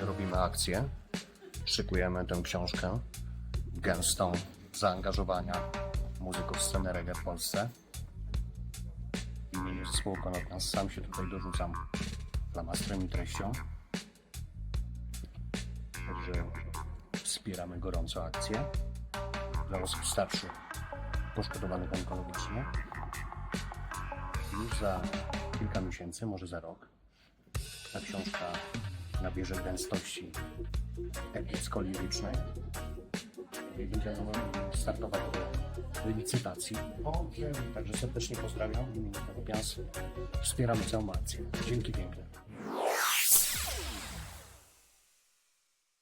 Robimy akcję, szykujemy tę książkę gęstą zaangażowania muzyków sceny reggae w Polsce. W imieniu zespołu Konopnas sam się tutaj dorzucam flamastrem i treścią. Wspieramy gorąco akcję dla osób starszych poszkodowanych onkologicznie. Już za kilka miesięcy, może za rok, ta książka nabierze gęstości epicko-lirycznej i będziemy startować do licytacji. Także serdecznie pozdrawiam w imieniu Pians. Wspieramy całą akcję. Dzięki piękne.